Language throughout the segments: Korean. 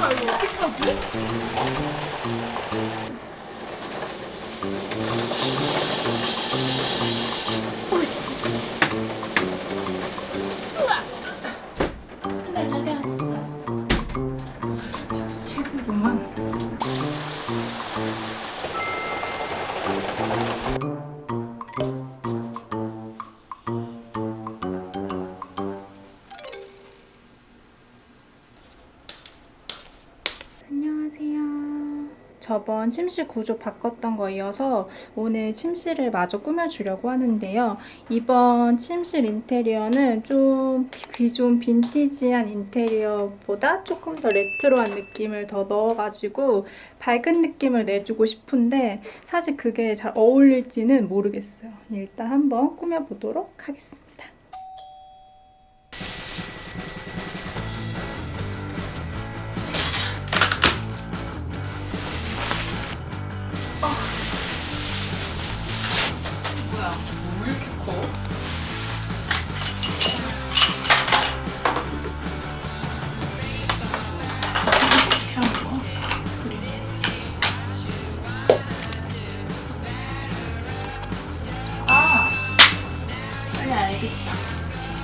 아 이거 어떡하지? 오씨. 우와. 하나 잘려왔어. 진짜 최고구만. 저번 침실 구조 바꿨던 거 이어서 오늘 침실을 마저 꾸며주려고 하는데요. 이번 침실 인테리어는 좀 기존 빈티지한 인테리어보다 조금 더 레트로한 느낌을 더 넣어가지고 밝은 느낌을 내주고 싶은데 사실 그게 잘 어울릴지는 모르겠어요. 일단 한번 꾸며보도록 하겠습니다.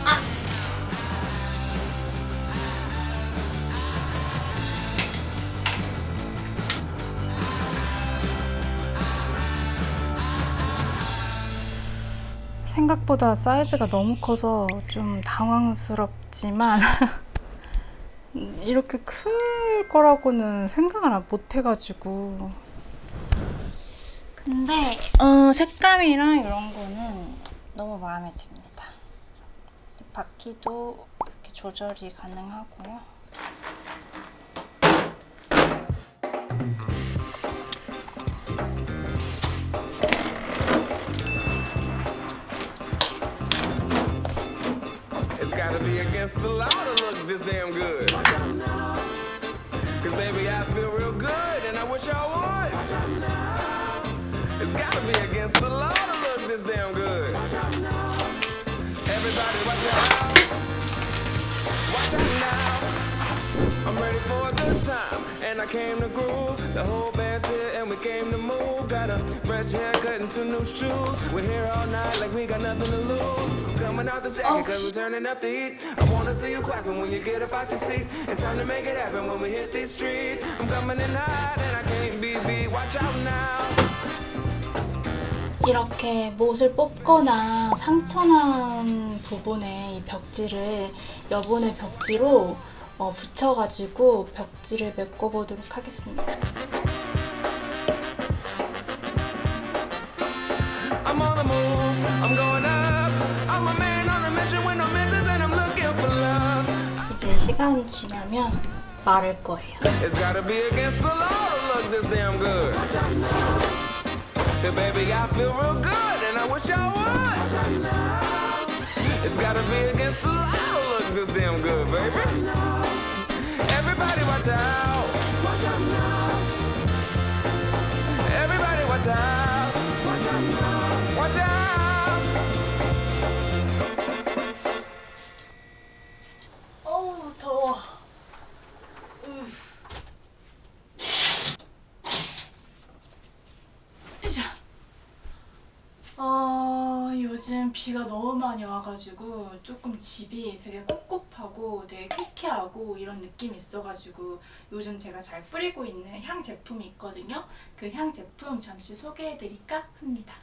아. 생각보다 사이즈가 너무 커서 좀 당황스럽지만 이렇게 클 거라고는 생각을 못 해가지고 근데 어, 색감이랑 이런 거는 너무 마음에 듭니다. 이 바퀴도 이렇게 조절이 가능하고요. Everybody watch out. Watch out now. I'm ready for a good time. And I came to groove. The whole band's here and we came to move. Got a fresh haircut and two new shoes. We're here all night like we got nothing to lose. Coming out the jacket oh, cause we're turning up the heat. I wanna see you clapping when you get up out your seat. It's time to make it happen when we hit these streets. I'm coming in hot and I can't be beat. Watch out now. 이렇게 못을 뽑거나 상처난 부분에 이 벽지를 여분의 벽지로 어, 붙여가지고 벽지를 메꿔보도록 하겠습니다. 이제 시간이 지나면 마를 거예요. Hey, baby, I feel real good and I wish I would. It's gotta be against the law look this damn good, baby. Everybody watch out. Watch out now. Everybody watch out. 비가 너무 많이 와가지고 조금 집이 되게 꿉꿉하고 되게 쾌쾌하고 이런 느낌이 있어가지고 요즘 제가 잘 뿌리고 있는 향 제품이 있거든요. 그 향 제품 잠시 소개해드릴까 합니다.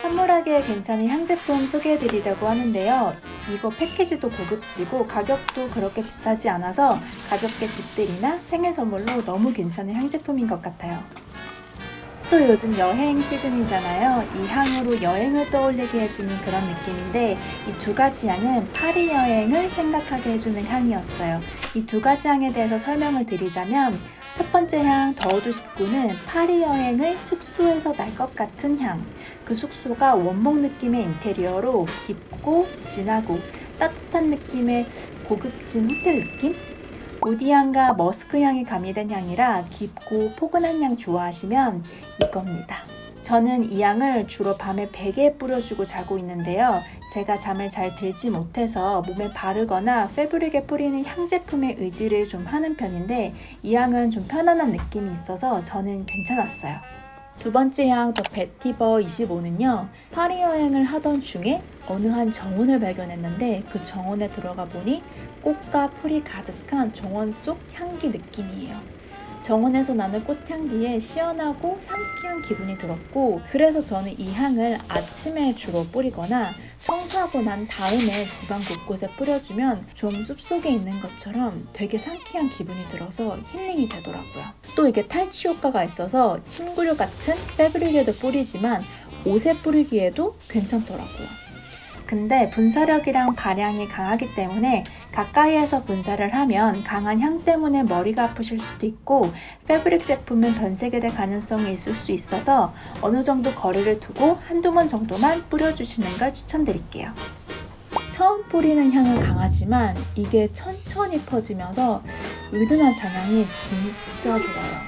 선물하기에 괜찮은 향 제품 소개해드리려고 하는데요. 이거 패키지도 고급지고 가격도 그렇게 비싸지 않아서 가볍게 집들이나 생일 선물로 너무 괜찮은 향제품인 것 같아요. 또 요즘 여행 시즌이잖아요. 이 향으로 여행을 떠올리게 해주는 그런 느낌인데 이 두 가지 향은 파리 여행을 생각하게 해주는 향이었어요. 이 두 가지 향에 대해서 설명을 드리자면 첫 번째 향 더워도 싶고는 파리 여행을 숙소에서 날 것 같은 향. 그 숙소가 원목 느낌의 인테리어로 깊고 진하고 따뜻한 느낌의 고급진 호텔 느낌? 우디 향과 머스크 향이 가미된 향이라 깊고 포근한 향 좋아하시면 이겁니다. 저는 이 향을 주로 밤에 베개에 뿌려주고 자고 있는데요. 제가 잠을 잘 들지 못해서 몸에 바르거나 패브릭에 뿌리는 향 제품에 의지를 좀 하는 편인데 이 향은 좀 편안한 느낌이 있어서 저는 괜찮았어요. 두 번째 향 더 베티버 25는요. 파리 여행을 하던 중에 어느 한 정원을 발견했는데 그 정원에 들어가 보니 꽃과 풀이 가득한 정원 속 향기 느낌이에요. 정원에서 나는 꽃향기에 시원하고 상쾌한 기분이 들었고 그래서 저는 이 향을 아침에 주로 뿌리거나 청소하고 난 다음에 집안 곳곳에 뿌려주면 좀 숲속에 있는 것처럼 되게 상쾌한 기분이 들어서 힐링이 되더라고요. 또 이게 탈취 효과가 있어서 침구류 같은 패브릭에도 뿌리지만 옷에 뿌리기에도 괜찮더라고요. 근데 분사력이랑 발향이 강하기 때문에 가까이에서 분사를 하면 강한 향 때문에 머리가 아프실 수도 있고 패브릭 제품은 변색이 될 가능성이 있을 수 있어서 어느 정도 거리를 두고 한두 번 정도만 뿌려주시는 걸 추천드릴게요. 처음 뿌리는 향은 강하지만 이게 천천히 퍼지면서 은은한 잔향이 진짜 좋아요.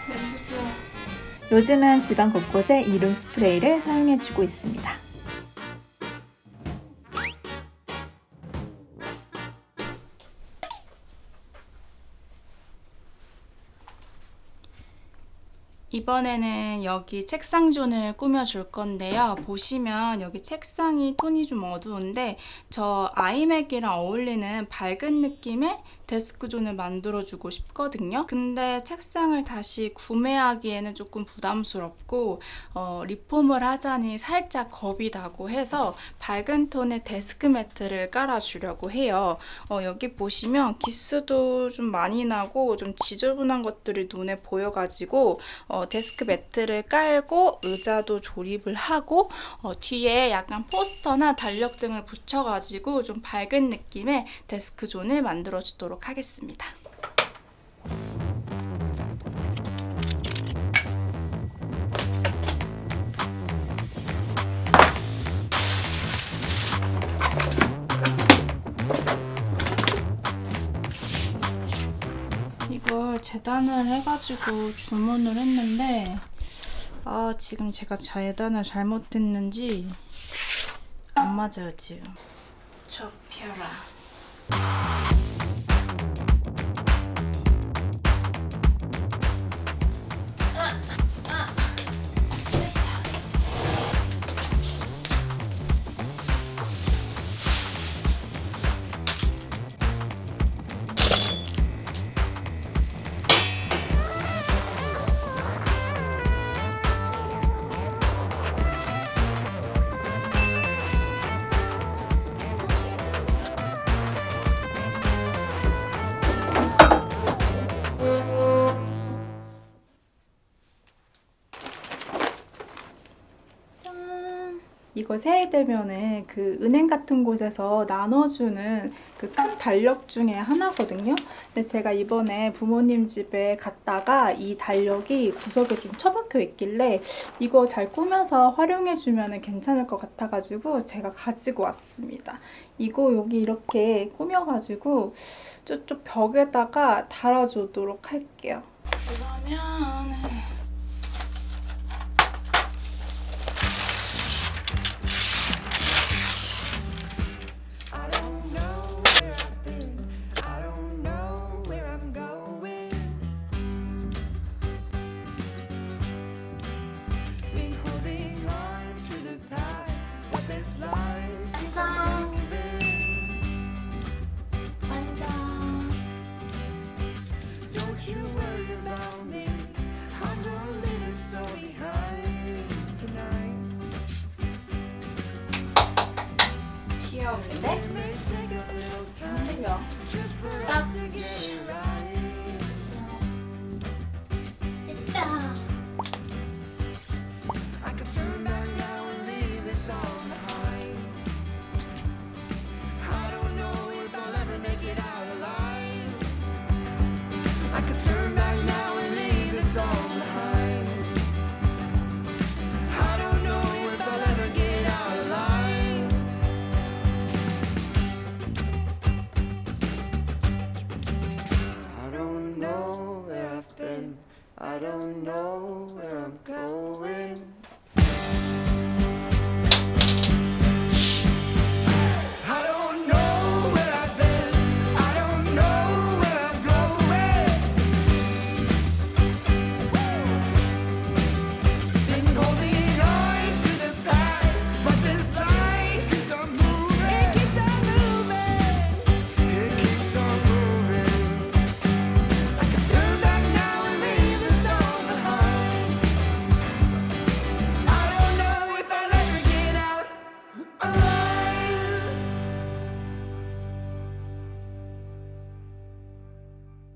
요즘은 집안 곳곳에 이룸 스프레이를 사용해주고 있습니다. 이번에는 여기 책상 존을 꾸며줄 건데요. 보시면 여기 책상이 톤이 좀 어두운데 저 아이맥이랑 어울리는 밝은 느낌의 데스크 존을 만들어주고 싶거든요. 근데 책상을 다시 구매하기에는 조금 부담스럽고 어, 리폼을 하자니 살짝 겁이 나고 해서 밝은 톤의 데스크 매트를 깔아주려고 해요. 어, 여기 보시면 기스도 좀 많이 나고 좀 지저분한 것들이 눈에 보여가지고 어, 데스크 매트를 깔고 의자도 조립을 하고 어, 뒤에 약간 포스터나 달력 등을 붙여가지고 좀 밝은 느낌의 데스크 존을 만들어 주도록 하겠습니다. 이걸 재단을 해가지고 주문을 했는데 아 지금 제가 재단을 잘못했는지 안 맞아요 지금 접혀라 이거 새해 되면은 그 은행 같은 곳에서 나눠주는 그 큰 달력 중에 하나거든요. 근데 제가 이번에 부모님 집에 갔다가 이 달력이 구석에 좀 처박혀 있길래 이거 잘 꾸며서 활용해주면 괜찮을 것 같아가지고 제가 가지고 왔습니다. 이거 여기 이렇게 꾸며가지고 저쪽 벽에다가 달아주도록 할게요. 그러면 귀여운데? It may take a I don't know where I'm going.